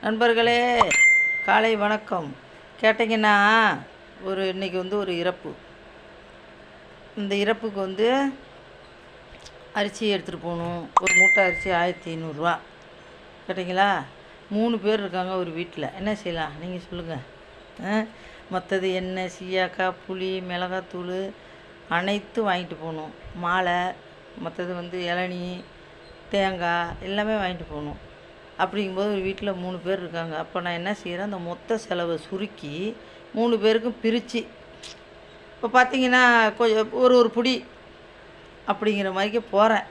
நண்பர்களே காலை வணக்கம். கேட்டிங்கன்னா ஒரு இன்னைக்கு வந்து ஒரு இறப்பு. இந்த இறப்புக்கு வந்து அரிசி எடுத்துகிட்டு போகணும். ஒரு மூட்டை அரிசி ஆயிரத்தி ஐநூறுரூவா. கேட்டிங்களா? மூணு பேர் இருக்காங்க ஒரு வீட்டில். என்ன செய்யலாம்? நீங்கள் சொல்லுங்கள் மற்றது எண்ணெய் சீயாக்காய் புளி மிளகாத்தூள் அனைத்தும் வாங்கிட்டு போகணும். மாலை மற்றது வந்து இளநி தேங்காய் எல்லாமே வாங்கிட்டு போகணும். அப்படிங்கும்போது ஒரு வீட்டில் மூணு பேர் இருக்காங்க. அப்போ நான் என்ன செய்கிறேன் அந்த மொத்த செலவை சுருக்கி மூணு பேருக்கும் பிரித்து இப்போ பார்த்தீங்கன்னா கொஞ்சம் ஒரு ஒரு புடி அப்படிங்கிற மாதிரிக்கு போகிறேன்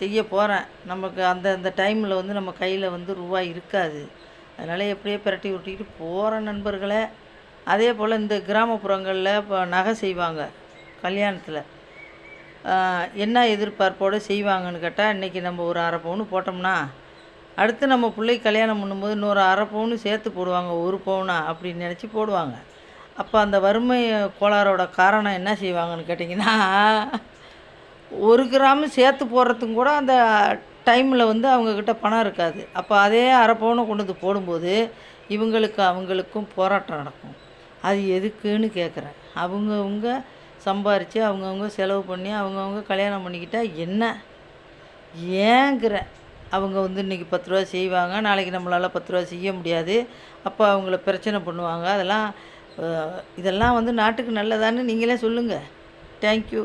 செய்ய போகிறேன் நமக்கு அந்த அந்த டைமில் வந்து நம்ம கையில் வந்து ரூபா இருக்காது. அதனால் எப்படியே பிரட்டி விட்டிக்கிட்டு போகிறேன் நண்பர்களே. அதே போல் இந்த கிராமப்புறங்களில் இப்போ நகை செய்வாங்க கல்யாணத்தில். என்ன எதிர்பார்ப்போடு செய்வாங்கன்னு கேட்டால் இன்றைக்கி நம்ம ஒரு அரை பவுன் போட்டோம்னா அடுத்து நம்ம பிள்ளைக்கு கல்யாணம் பண்ணும்போது இன்னொரு அரை பவுனு சேர்த்து போடுவாங்க ஒரு பவுனா அப்படின்னு நினச்சி போடுவாங்க. அப்போ அந்த வறுமை கோளாறோட காரணம் என்ன செய்வாங்கன்னு கேட்டிங்கன்னா ஒரு கிராம் சேர்த்து போடுறதுக்கும் கூட அந்த டைமில் வந்து அவங்கக்கிட்ட பணம் இருக்காது. அப்போ அதே அரை பவுனை கொண்டு வந்து போடும்போது இவங்களுக்கு அவங்களுக்கும் போராட்டம் நடக்கும். அது எதுக்குன்னு கேட்குறேன் அவங்கவுங்க சம்பாரித்து அவங்கவுங்க செலவு பண்ணி அவங்கவுங்க கல்யாணம் பண்ணிக்கிட்டால் என்ன? ஏங்கிறேன். அவங்க வந்து இன்றைக்கி பத்து ரூபா செய்வாங்க. நாளைக்கு நம்மளால் பத்து ரூபா செய்ய முடியாது. அப்போ அவங்கள பிரச்சனை பண்ணுவாங்க. அதெல்லாம் இதெல்லாம் வந்து நாட்டுக்கு நல்லதான்னு நீங்களே சொல்லுங்கள் தேங்க்யூ